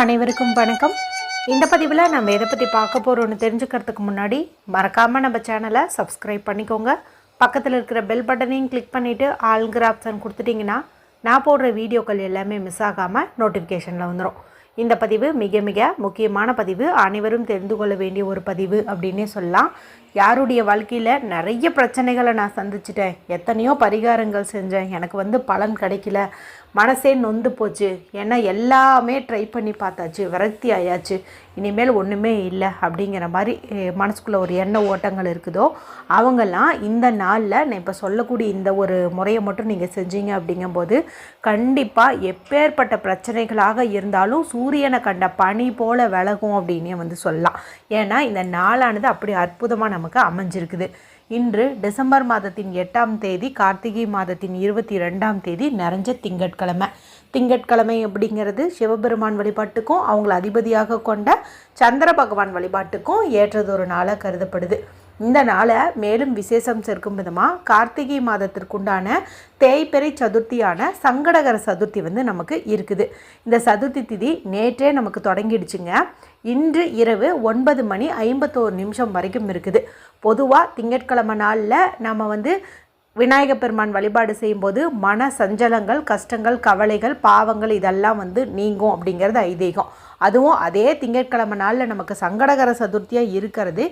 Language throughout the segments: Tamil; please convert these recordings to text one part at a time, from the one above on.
அனைவருக்கும் வணக்கம். இந்த பதிவில் நம்ம எதை பற்றி பார்க்க போகிறோன்னு தெரிஞ்சுக்கிறதுக்கு முன்னாடி மறக்காமல் நம்ம சேனலை சப்ஸ்கிரைப் பண்ணிக்கோங்க. பக்கத்தில் இருக்கிற பெல் பட்டனையும் கிளிக் பண்ணிவிட்டு ஆளுங்கிற ஆப்ஷன் கொடுத்துட்டிங்கன்னா நான் போடுற வீடியோக்கள் எல்லாமே மிஸ் ஆகாமல் நோட்டிஃபிகேஷனில் வந்துடும் இந்த பதிவு மிக மிக முக்கியமான பதிவு. அனைவரும் தெரிந்து கொள்ள வேண்டிய ஒரு பதிவு அப்படின்னே சொல்லலாம். யாருடைய வாழ்க்கையில் நிறைய பிரச்சனைகளை நான் சந்திச்சிட்டேன். எத்தனையோ பரிகாரங்கள் செஞ்சேன். எனக்கு வந்து பலன் கிடைக்கல. மனசே நொந்து போச்சு. ஏன்னா எல்லாமே ட்ரை பண்ணி பார்த்தாச்சு. விரக்தி ஆயாச்சு. இனிமேல் ஒன்றுமே இல்லை அப்படிங்கிற மாதிரி மனசுக்குள்ளே ஒரு எண்ண ஓட்டங்கள் இருக்குதோ அவங்கெல்லாம் இந்த நாளில் நான் இப்போ சொல்லக்கூடிய இந்த ஒரு முறையை மட்டும் நீங்கள் செஞ்சீங்க அப்படிங்கும்போது கண்டிப்பாக எப்பேற்பட்ட பிரச்சனைகளாக இருந்தாலும் சூரியனை கண்ட பனி போல் விலகும் அப்படின்னே வந்து சொல்லலாம். ஏன்னா இந்த நாளானது அப்படி அற்புதமாக நமக்கு அமைஞ்சிருக்குது. இன்று டிசம்பர் மாதத்தின் எட்டாம் தேதி கார்த்திகை மாதத்தின் இருபத்தி ரெண்டாம் தேதி நிறைஞ்ச திங்கட்கிழமை. திங்கட்கிழமை அப்படிங்கிறது சிவபெருமான் வழிபாட்டுக்கும் அவங்கள அதிபதியாக கொண்ட சந்திர பகவான் வழிபாட்டுக்கும் ஏற்றதொரு நாளாக கருதப்படுது. இந்த நாளை மேலும் விசேஷம் சேர்க்கும் விதமாக கார்த்திகை மாதத்திற்குண்டான தேய்பிறை சதுர்த்தியான சங்கடகர சதுர்த்தி வந்து நமக்கு இருக்குது. இந்த சதுர்த்தி திதி நேற்றே நமக்கு தொடங்கிடுச்சுங்க. இன்று இரவு ஒன்பது மணி ஐம்பத்தோரு நிமிஷம் வரைக்கும் இருக்குது. பொதுவாக திங்கட்கிழமை நாளில் நம்ம வந்து விநாயக பெருமான் வழிபாடு செய்யும்போது மன சஞ்சலங்கள் கஷ்டங்கள் கவலைகள் பாவங்கள் இதெல்லாம் வந்து நீங்கும் அப்படிங்கிறது ஐதீகம். அதுவும் அதே திங்கட்கிழமை நாளில் நமக்கு சங்கடகர சதுர்த்தியாக இருக்கிறது.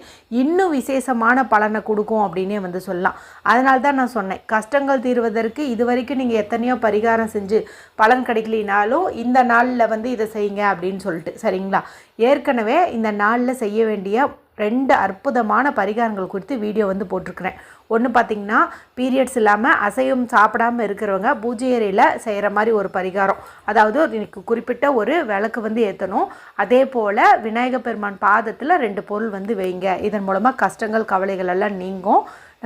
இன்னும் விசேஷமான பலனை கொடுக்கும் அப்படின்னே வந்து சொல்லலாம். அதனால தான் நான் சொன்னேன். கஷ்டங்கள் தீர்வதற்கு இது வரைக்கும் நீங்கள் எத்தனையோ பரிகாரம் செஞ்சு பலன் கிடைக்கலினாலும் இந்த நாளில் வந்து இதை செய்யுங்க அப்படின்னு சொல்லிட்டு. சரிங்களா? ஏற்கனவே இந்த நாளில் செய்ய வேண்டிய ரெண்டு அற்புதமான பரிகாரங்கள் குறித்து வீடியோ வந்து போட்டிருக்கிறேன். ஒன்று பார்த்தீங்கன்னா பீரியட்ஸ் இல்லாமல் அசையும் சாப்பிடாம இருக்கிறவங்க பூஜை அறையில் செய்கிற மாதிரி ஒரு பரிகாரம். அதாவது இன்னைக்கு குறிப்பிட்ட ஒரு விளக்கு வந்து ஏற்றணும் அதே போல் விநாயகப் பெருமான் பாதத்தில் ரெண்டு பொருள் வந்து வைங்க. இதன் மூலமாக கஷ்டங்கள் கவலைகள் எல்லாம் நீங்கும்.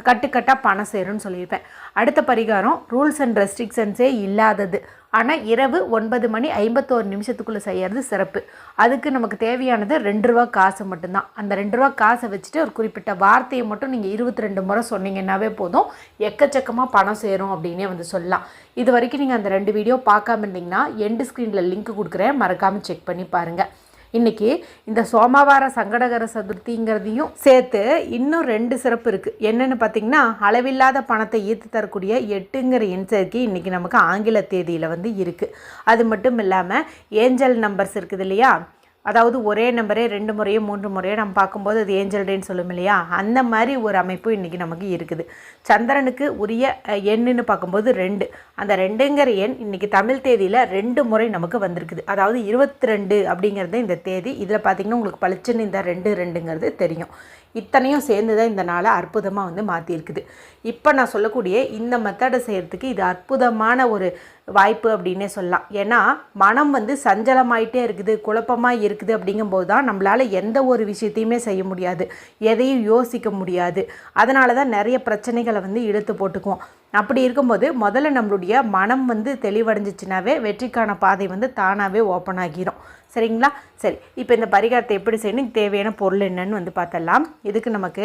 கட்டுக்கட்டாக பணம் சேரும்னு சொல்லியிருப்பேன். அடுத்த பரிகாரம் ரூல்ஸ் அண்ட் ரெஸ்ட்ரிக்ஷன்ஸே இல்லாதது. ஆனால் இரவு ஒன்பது மணி ஐம்பத்தோரு நிமிஷத்துக்குள்ளே செய்யறது சிறப்பு. அதுக்கு நமக்கு தேவையானது ரெண்டு ரூபா காசு மட்டும்தான். அந்த ரெண்டு ரூபா காசை வச்சுட்டு ஒரு குறிப்பிட்ட வார்த்தையை மட்டும் நீங்கள் இருபத்தி ரெண்டு முறை சொன்னீங்கன்னாவே போதும். எக்கச்சக்கமாக பணம் சேரும் அப்படின்னே வந்து சொல்லலாம். இது வரைக்கும் நீங்கள் அந்த ரெண்டு வீடியோ பார்க்காம இருந்தீங்கன்னா எண்டு ஸ்க்ரீனில் லிங்க் கொடுக்குறேன். மறக்காமல் செக் பண்ணி பாருங்கள் இன்னைக்கு இந்த சோமவார சங்கடகர சதுர்த்திங்கிறதையும் சேர்த்து இன்னும் ரெண்டு சிறப்பு இருக்குது என்னென்னு பார்த்தீங்கன்னா அளவில்லாத பணத்தை ஈர்த்து தரக்கூடிய எட்டுங்கிற எண் சேர்க்கை இன்றைக்கி நமக்கு ஆங்கில தேதியில் வந்து இருக்குது அது மட்டும் இல்லாமல் ஏஞ்சல் நம்பர்ஸ் இருக்குது இல்லையா? அதாவது ஒரே நம்பரே ரெண்டு முறையோ மூன்று முறையோ நம்ம பார்க்கும்போது அது ஏஞ்சல் டேன்னு சொல்லும் இல்லையா? அந்த மாதிரி ஒரு அமைப்பு இன்றைக்கி நமக்கு இருக்குது. சந்திரனுக்கு உரிய எண்ணுன்னு பார்க்கும்போது ரெண்டு. அந்த ரெண்டுங்கிற எண் இன்றைக்கி தமிழ் தேதியில் ரெண்டு முறை நமக்கு வந்திருக்குது. அதாவது இருபத்தி ரெண்டு அப்படிங்கிறது இந்த தேதி. இதில் பார்த்திங்கன்னா உங்களுக்கு பளிச்சுன்னு இந்த ரெண்டு ரெண்டுங்கிறது தெரியும். இத்தனையும் சேர்ந்து தான் இந்த நாளை அற்புதமாக வந்து மாற்றிருக்குது இப்போ நான் சொல்லக்கூடிய இந்த மெத்தடை செய்கிறதுக்கு இது அற்புதமான ஒரு வாய்ப்பு அப்படின்னே சொல்லலாம். ஏன்னா மனம் வந்து சஞ்சலமாயிட்டே இருக்குது குழப்பமாக இருக்குது அப்படிங்கும்போது தான் நம்மளால் எந்த ஒரு விஷயத்தையுமே செய்ய முடியாது. எதையும் யோசிக்க முடியாது. அதனால தான் நிறைய பிரச்சனைகளை வந்து இழுத்து போட்டுக்குவோம். அப்படி இருக்கும்போது முதல்ல நம்மளுடைய மனம் வந்து தெளிவடைஞ்சிச்சுனாவே வெற்றிக்கான பாதை வந்து தானாகவே ஓப்பன் ஆகிரும். சரிங்களா? சரி இப்போ இந்த பரிகாரத்தை எப்படி செய்யணும்? தேவையான பொருள் என்னன்னு வந்து பார்த்தலாம் இதுக்கு நமக்கு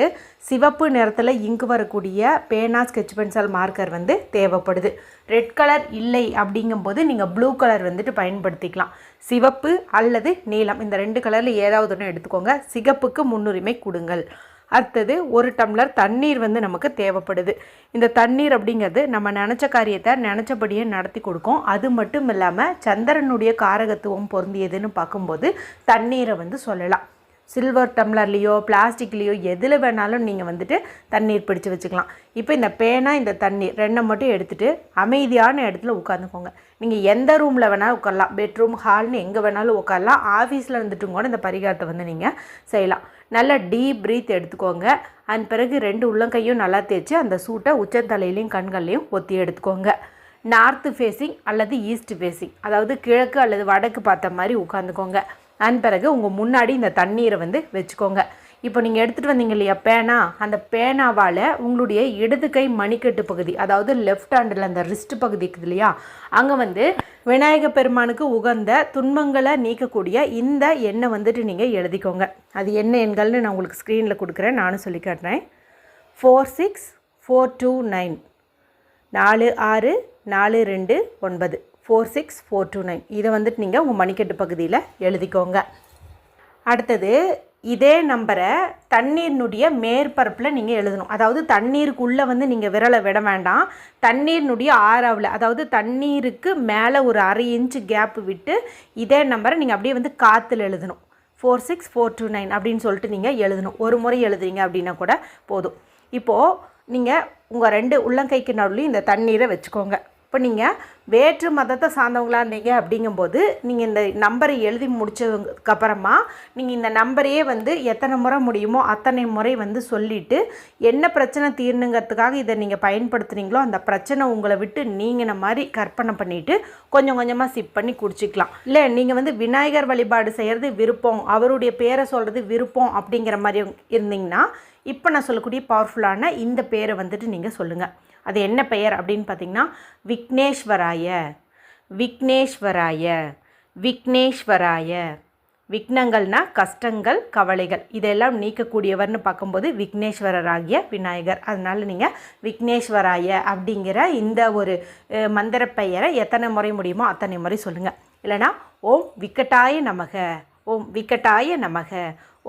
சிவப்பு நிறத்தில் இங்கு வரக்கூடிய பேனா ஸ்கெட்ச் பென்சில் மார்க்கர் வந்து தேவைப்படுது. ரெட் கலர் இல்லை அப்படிங்கும்போது நீங்கள் ப்ளூ கலர் வந்துட்டு பயன்படுத்திக்கலாம். சிவப்பு அல்லது நீலம் இந்த ரெண்டு கலரில் ஏதாவது ஒன்று எடுத்துக்கோங்க. சிகப்புக்கு முன்னுரிமை கொடுங்கள். அடுத்தது ஒரு டம்ளர் தண்ணீர் வந்து நமக்கு தேவைப்படுது. இந்த தண்ணீர் அப்படிங்கிறது நம்ம நினச்ச காரியத்தை நினச்சபடியே நடத்தி கொடுக்கும். அது மட்டும் இல்லாமல் சந்திரனுடைய காரகத்துவம் பொருந்தியதுன்னு பார்க்கும்போது தண்ணீரை வந்து சொல்லலாம். சில்வர் டம்ளர்லேயோ பிளாஸ்டிக்லேயோ எதில் வேணாலும் நீங்கள் வந்துட்டு தண்ணீர் பிடிச்சு வச்சுக்கலாம். இப்போ இந்த பேனா இந்த தண்ணீர் ரெண்டை மட்டும் எடுத்துகிட்டு அமைதியான இடத்துல உட்காந்துக்கோங்க. நீங்கள் எந்த ரூமில் வேணாலும் உட்காரலாம். பெட்ரூம் ஹால்னு எங்கே வேணாலும் உட்காரலாம். ஆஃபீஸில் இருந்துட்டும் கூட இந்த பரிகாரத்தை வந்து நீங்கள் செய்யலாம். நல்லா டீப் ப்ரீத் எடுத்துக்கோங்க. அதன் பிறகு ரெண்டு உள்ளங்கையும் நல்லா தேய்ச்சி அந்த சூட்டை உச்சந்தலையிலையும் கண்கள்லையும் ஒத்தி எடுத்துக்கோங்க. நார்த்து ஃபேஸிங் அல்லது ஈஸ்ட் ஃபேஸிங் அதாவது கிழக்கு அல்லது வடக்கு பார்த்த மாதிரி உட்காந்துக்கோங்க அதன் பிறகு உங்கள் முன்னாடி இந்த தண்ணீரை வந்து வச்சுக்கோங்க. இப்போ நீங்கள் எடுத்துகிட்டு வந்தீங்க இல்லையா பேனா? அந்த பேனாவால் உங்களுடைய இடது கை மணிக்கட்டு பகுதி அதாவது லெஃப்ட் ஹேண்டில் அந்த ரிஸ்ட் பகுதி இருக்குது இல்லையா அங்கே வந்து விநாயக பெருமானுக்கு உகந்த துன்பங்களை நீக்கக்கூடிய இந்த எண்ணெய் வந்துட்டு நீங்கள் எழுதிக்கோங்க. அது என்ன எண்கள்னு நான் உங்களுக்கு ஸ்க்ரீனில் கொடுக்குறேன் நானும் சொல்லி காட்டுறேன். Four six four two nine நாலு ஆறு நாலு ரெண்டு ஒன்பது. Four six four two nine இதை வந்துட்டு நீங்கள் உங்கள் மணிக்கட்டு பகுதியில் எழுதிக்கோங்க. அடுத்தது இதே நம்பரை தண்ணீரினுடைய மேற்பரப்பில் நீங்கள் எழுதணும். அதாவது தண்ணீருக்குள்ளே வந்து நீங்கள் விரலை விட வேண்டாம். தண்ணீரினுடைய ஆறாவில் அதாவது தண்ணீருக்கு மேலே ஒரு அரை இன்ச்சு கேப்பு விட்டு இதே நம்பரை நீங்கள் அப்படியே வந்து காற்றுல எழுதணும். Four six four two nine அப்படின்னு சொல்லிட்டு நீங்கள் எழுதணும். ஒரு முறை எழுதுறீங்க அப்படின்னா கூட போதும். இப்போது நீங்கள் உங்கள் ரெண்டு உள்ளங்கைக்கு நடுவுலையும் இந்த தண்ணீரை வச்சுக்கோங்க. இப்போ நீங்கள் வேற்று மதத்தை சார்ந்தவங்களாக இருந்தீங்க அப்படிங்கும்போது நீங்கள் இந்த நம்பரை எழுதி முடித்ததுக்கப்புறமா நீங்கள் இந்த நம்பரையே வந்து எத்தனை முறை முடியுமோ அத்தனை முறை வந்து சொல்லிவிட்டு என்ன பிரச்சனை தீரணுங்கிறதுக்காக இதை நீங்கள் பயன்படுத்துனீங்களோ அந்த பிரச்சனை உங்களை விட்டு நீங்கின மாதிரி கற்பனை பண்ணிவிட்டு கொஞ்சம் கொஞ்சமாக சிப் பண்ணி குடிச்சிக்கலாம். இல்லை நீங்கள் வந்து விநாயகர் வழிபாடு செய்கிறது விருப்பம் அவருடைய பேரை சொல்கிறது விருப்பம் அப்படிங்கிற மாதிரி இருந்தீங்கன்னா இப்போ நான் சொல்லக்கூடிய பவர்ஃபுல்லான இந்த பேரை வந்துட்டு நீங்கள் சொல்லுங்கள் அது என்ன பெயர் அப்படின்னு பார்த்தீங்கன்னா விக்னேஸ்வராய. விக்னேஸ்வராய. விக்னேஸ்வராய. விக்னங்கள்னா கஷ்டங்கள் கவலைகள். இதெல்லாம் நீக்கக்கூடியவர்னு பார்க்கும்போது விக்னேஸ்வரராகிய விநாயகர். அதனால் நீங்கள் விக்னேஸ்வராய அப்படிங்கிற இந்த ஒரு மந்திர பெயரை எத்தனை முறை முடியுமோ அத்தனை முறை சொல்லுங்கள் இல்லைனா ஓம் விக்கட்டாய நமக. ஓம் விக்கட்டாய நமக.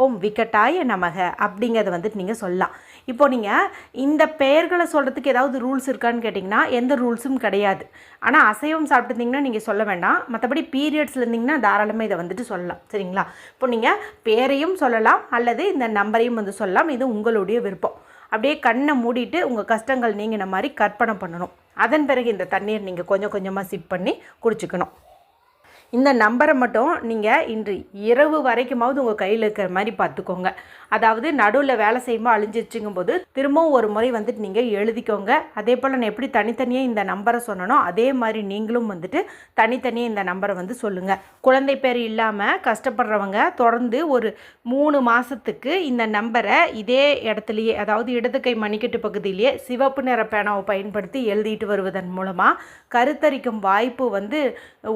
ஓம் விக்கட்டாய நமக அப்படிங்கிறத வந்துட்டு நீங்கள் சொல்லலாம். இப்போ நீங்கள் இந்த பெயர்களை சொல்கிறதுக்கு ஏதாவது ரூல்ஸ் இருக்கான்னு கேட்டிங்கன்னா எந்த ரூல்ஸும் கிடையாது. ஆனால் அசைவம் சாப்பிட்டுருந்தீங்கன்னா நீங்கள் சொல்ல வேண்டாம். மற்றபடி பீரியட்ஸில் இருந்தீங்கன்னா தாராளமாக இதை வந்துட்டு சொல்லலாம். சரிங்களா? இப்போ நீங்கள் பேரையும் சொல்லலாம் அல்லது இந்த நம்பரையும் வந்து சொல்லலாம். இது உங்களுடைய விருப்பம். அப்படியே கண்ணை மூடிட்டு உங்கள் கஷ்டங்கள் நீங்கின மாதிரி கற்பனை பண்ணணும். அதன் பிறகு இந்த தண்ணீர் நீங்கள் கொஞ்சம் கொஞ்சமாக சிப் பண்ணி குடிச்சுக்கணும். இந்த நம்பரை மட்டும் நீங்கள் இன்று இரவு வரைக்குமாவது உங்கள் கையில் இருக்கிற மாதிரி பார்த்துக்கோங்க. அதாவது நடுவில் வேலை செய்யும்போது அழிஞ்சிருச்சுங்கும் போது திரும்பவும் ஒரு முறை வந்துட்டு நீங்கள் எழுதிக்கோங்க. அதே போல் நான் எப்படி தனித்தனியாக இந்த நம்பரை சொன்னனோ அதே மாதிரி நீங்களும் வந்துட்டு தனித்தனியாக இந்த நம்பரை வந்து சொல்லுங்கள் குழந்தை பேர் இல்லாமல் கஷ்டப்படுறவங்க தொடர்ந்து ஒரு மூணு மாதத்துக்கு இந்த நம்பரை இதே இடத்துலையே அதாவது இடது கை மணிக்கட்டு பகுதியிலேயே சிவப்பு நிற பேனாவை பயன்படுத்தி எழுதிட்டு வருவதன் மூலமாக கருத்தரிக்கும் வாய்ப்பு வந்து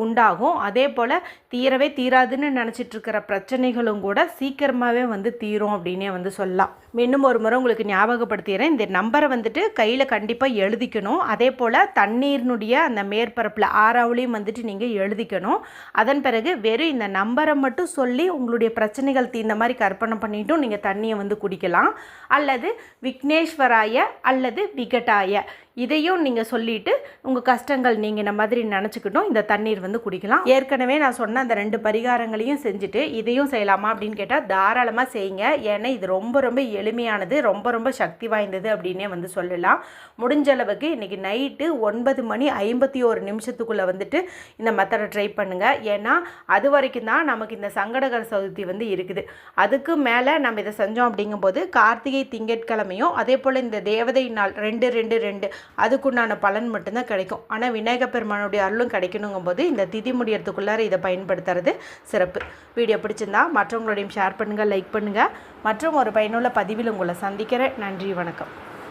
உண்டாகும். அதே போல் தீரவே தீராதுன்னு நினச்சிட்டு இருக்கிற பிரச்சனைகளும் கூட சீக்கிரமாகவே வந்து தீரும் அப்படின்னே வந்து சொல்லலாம். இன்னும் ஒரு முறை உங்களுக்கு ஞாபகப்படுத்திடுறேன் இந்த நம்பரை வந்துட்டு கையில் கண்டிப்பாக எழுதிக்கணும். அதே போல் தண்ணீரினுடைய அந்த மேற்பரப்பில் ஆறாவிலையும் வந்துட்டு நீங்கள் எழுதிக்கணும். அதன் பிறகு வெறும் இந்த நம்பரை மட்டும் சொல்லி உங்களுடைய பிரச்சனைகள் தீர்ந்த மாதிரி கற்பனை பண்ணிட்டும் நீங்கள் தண்ணியை வந்து குடிக்கலாம். அல்லது விக்னேஸ்வராய அல்லது விகட்டாய. இதையும் நீங்கள் சொல்லிட்டு உங்கள் கஷ்டங்கள் நீங்கள் இந்த மாதிரி நினச்சிக்கிட்டோம் இந்த தண்ணீர் வந்து குடிக்கலாம். ஏற்கனவே நான் சொன்ன அந்த ரெண்டு பரிகாரங்களையும் செஞ்சுட்டு இதையும் செய்யலாமா அப்படின்னு கேட்டால் தாராளமாக செய்யுங்க. ஏன்னா இது ரொம்ப ரொம்ப எளிமையானது ரொம்ப ரொம்ப சக்தி வாய்ந்தது அப்படின்னே வந்து சொல்லலாம். முடிஞ்ச அளவுக்கு இன்றைக்கி நைட்டு ஒன்பது மணி ஐம்பத்தி ஒரு நிமிஷத்துக்குள்ளே வந்துட்டு இந்த மெத்தடை ட்ரை பண்ணுங்கள் ஏன்னா அது வரைக்கும் தான் நமக்கு இந்த சங்கடகர சதுர்த்தி வந்து இருக்குது. அதுக்கு மேலே நம்ம இதை செஞ்சோம் அப்படிங்கும்போது கார்த்திகை திங்கட்கிழமையும் அதே போல் இந்த தேவதை நாள் ரெண்டு ரெண்டு ரெண்டு அதுக்குண்டான பலன் மட்டும்தான் கிடைக்கும். ஆனால் விநாயகப் பெருமானுடைய அருளும் கிடைக்கணுங்கும் போது இந்த திதி முடியறதுக்குள்ளார இதை பயன்படுத்துறது சிறப்பு. வீடியோ பிடிச்சிருந்தா மற்றவங்களோடையும் ஷேர் பண்ணுங்கள் லைக் பண்ணுங்கள் மற்றும் ஒரு பயனுள்ள பதிவில் உங்களை சந்திக்கிறேன். நன்றி வணக்கம்.